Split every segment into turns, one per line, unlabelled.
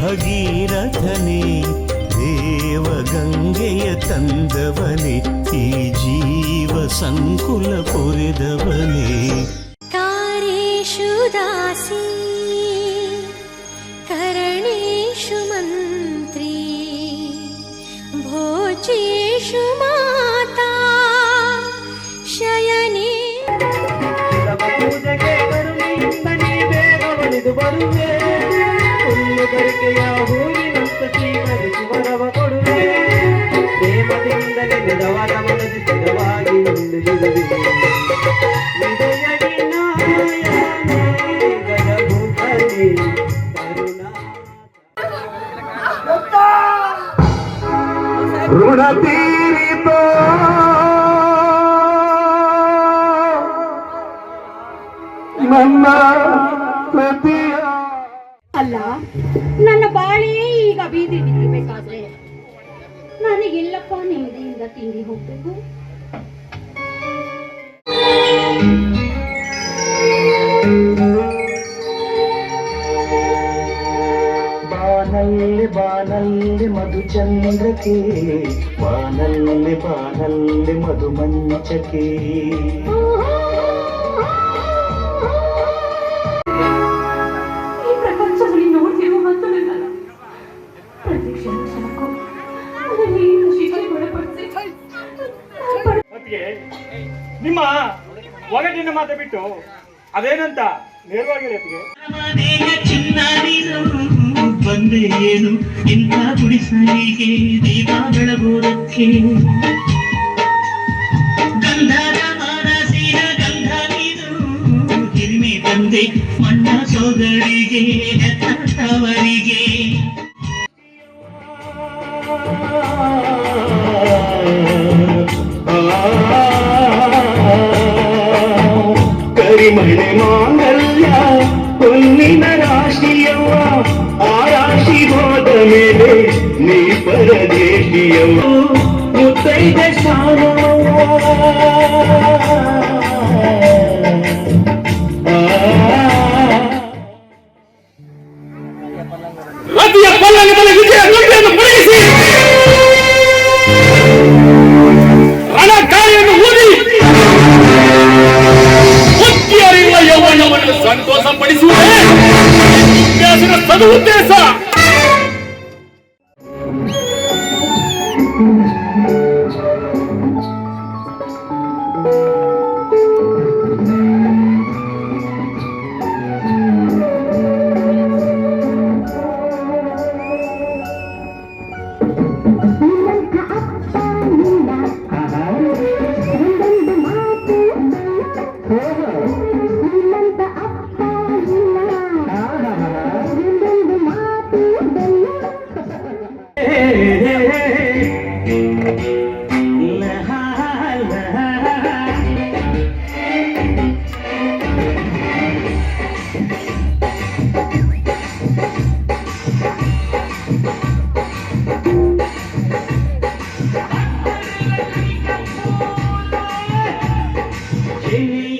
ಭಗೀರಥನೇ ದೇವಗಂಗೆಯ ತಂದವನೆ ಈ ಜೀವ ಸಂಕುಲ ಪೊರೆದವನೇ
ತಾರೇಶು ದಾಸಿ
ಕರಣೇಶು ಮಂತ್ರಿ ಭೋಜೇಶು ಮಾತಾ ಶಯನೇ. ಬರುವೆ. ಹುಲ್ಲುಗರಿಕೆಯ ಹೂವಿನಂತ ಸ್ವೀಕರಿಸಿ ವರವ ಕೊಡುವೆ ಪ್ರೇಮದಿಂದ ನೆನೆದವರ ಮನಸ್ಸು ಸ್ಥಿರವಾಗಿ ನಿಲ್ಲುತ್ತಿರುವೆ ಹೃದಯ ವಿನಾಯಕನೇ ಗಜಮುಖನೇ ಕರುಣಾ ಋಣ ತೀರಿತೋ ನನ್ನ ಪ್ರತಿಯ
ಅಲ್ಲ? ನನ್ನ ಬಾಳೆ ಈಗ ಬೀದಿ ನಿಲ್ಲಬೇಕಾದ್ರೆ ನನಗೆಲ್ಲಪ್ಪ ನೆಮ್ಮದಿಯಿಂದ ತಿಂಡಿ ಹೋಗ್ಬೇಕು.
ಬಾನಲ್ಲಿ ಬಾನಲ್ಲಿ ಮಧು ಚಂದ್ರಕ್ಕೆ ಬಾನಲ್ಲಿ ಬಾನಲ್ಲಿ ಮಧು ಮಂಚಕ್ಕೆ
ನಿಮ್ಮ ಒಗಟಿನ ಮಾತು ಬಿಟ್ಟು ಅದೇನಂತ ನೇರವಾಗಿ
ಬಂದೆ ಏನು? ಇಂಥ ಗುಡಿಸಲಿಗೆ ದೀಪ ಬೆಳಗೋದಕ್ಕೆ ಗಂಧದ ಮಾನಸಿನ ಗಂಧ ನೀನು ಹಿರಿಮೆ ತಂದೆ ಮಣ್ಣ ಸೋದರಿಗೆ ಹೆತ್ತವರಿಗೆ.
ಕರಿಮಣೆ ಮಾಂಗಲ್ಯ ಹೊನ್ನಿನ ರಾಶಿಯವ್ವ ಆ ರಾಶಿ ಹೋದ ಮೇಲೆ ನೀ ಪರದೇಶಿಯವ್ವ ಮುತ್ತೈದ
ರತಿಯ ಇತಿಹಾಸದ ಸದು ಉದ್ದೇಶ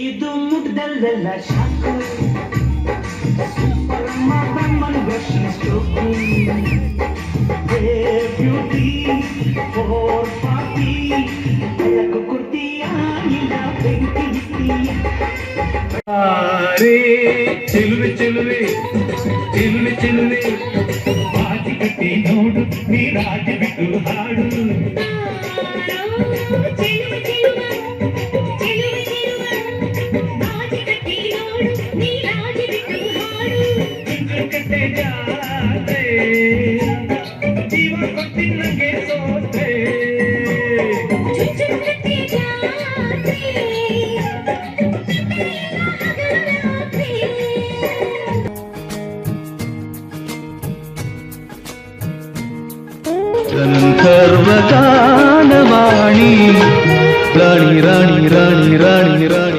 ಇದು ಮುಗ್ದಲ್ಲೆಲ್ಲ shock super ಮಗಮ್ಮನ್ ವರ್ಷಿ beauty four party ಬೆಳಕು ಕುರ್ತಿಯ ಇಲ್ಲ ಬೆಂಕಿ
ಚೆಲುವೆ ಚೆಲುವೆ ಚೆಲುವೆ ಚೆಲುವೆ ಬಾಜಿ ಕಟ್ಟಿ ನೋಡು ನೀ ರಾಜಿ
சர்வகான வாணி ராணி ராணி ராணி ராணி
ராணி.